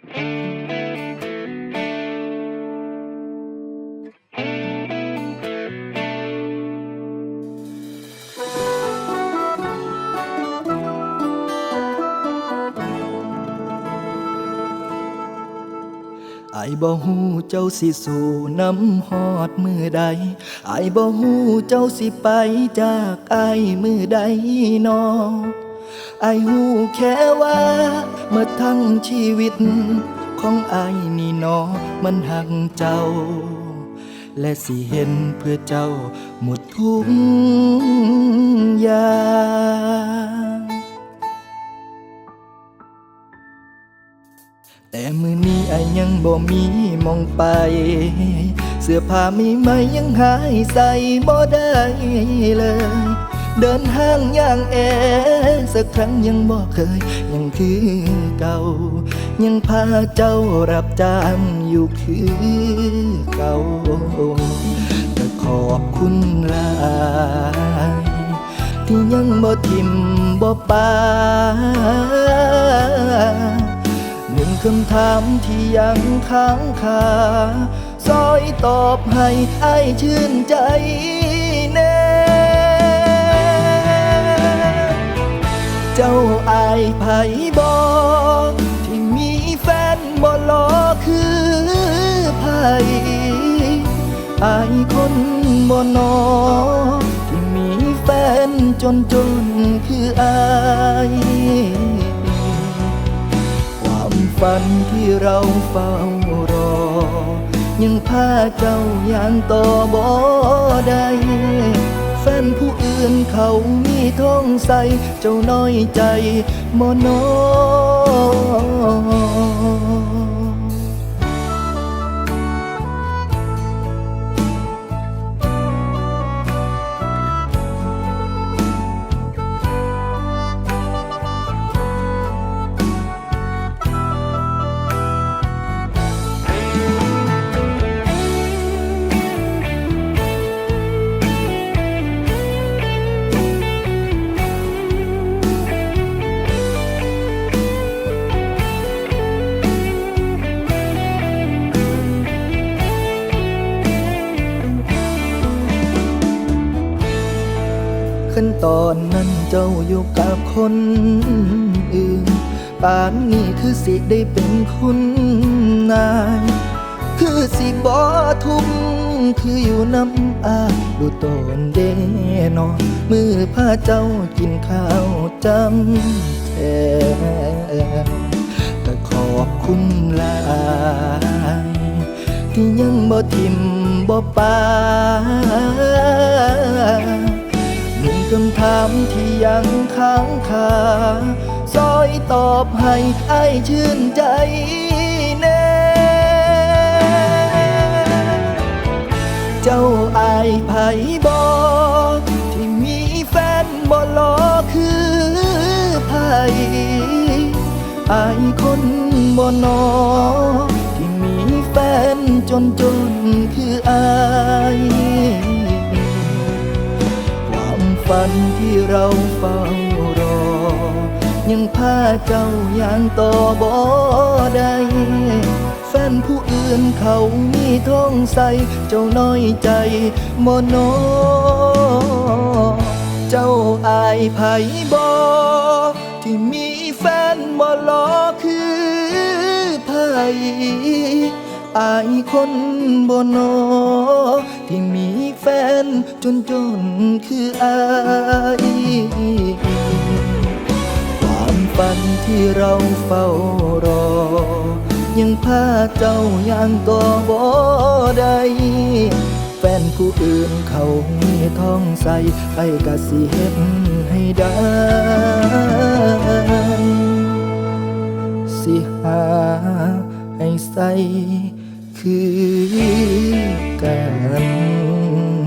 ไอ้ายบ่ฮู้เจ้าสิสู่น้ำฮอดมือใดไอ้ายบ่ฮู้เจ้าสิไปจากไอ้ายมือใดนอ ไอ้ายฮู้แค่ว่าเมื่อทั้งชีวิต ของไอนี่นอมันหักเจ้า และสิเห็นเพื่อเจ้าหมดทุกอย่างแต่มือนี้ไอยังบ่มีมองไป เสื้อผ้ามีไหมยังหายใส่บ่ได้เลย เดินห้างอย่างแอสักครั้งยังบ่เคย ยังคือเก่า ยังพาเจ้ารับจ้างอยู่คือเก่าแต่ขอบคุณหลายที่ยังบ่ทิมบ่ปาหนึ่งคำถามที่ยังค้างคาซอยตอบให้ไอ้ายชื่นใจายไผบอกที่มีแฟนบ่รอคือไผอายคนบ่นอที่มีแฟนจนจนคืออายความฝันที่เราเฝ้ารอ ยังพาเจ้าอย่างต่อบ่ได้แฟนผู้ อื่นเขามีท้องใส เจ้าน้อยใจมโนันตอนนั้นเจ้าอยู่กับคนอื่นป่านนี้คือสิได้เป็นคุณนาย คือสิบ่ทุ่มคืออยู่น้ำอาดูตนเดนอนมือพาเจ้ากินข้าวจำแทนแต่ขอบคุณลายที่ยังบ่ทิมบ่ปา ถามที่ยังค้างคาซอยตอบให้ไอ้ายชื่นใจแน่เจ้าอายไผบอกที่มีแฟนบ่รอคือไผอายคนบ่นอที่มีแฟนจนจนคืออาย ฝันที่เราเฝ้ารอ ยังพาเจ้ายางต่อบ่ได้แฟนผู้อื่นเขามีท้องใส เจ้าน้อยใจโมโน เจ้าอายไผบอที่มีแฟนบ่รอคือไผ อายคนบ่นอที่มีแฟนจนจนคืออายความฝันที่เราเฝ้ารอ ยังพาเจ้าอย่างต่อบ่ได้แฟนผู้อื่นเขามีท้องใสไปกะสิเฮ็ดให้ได้สิหาให้ใส คือกัน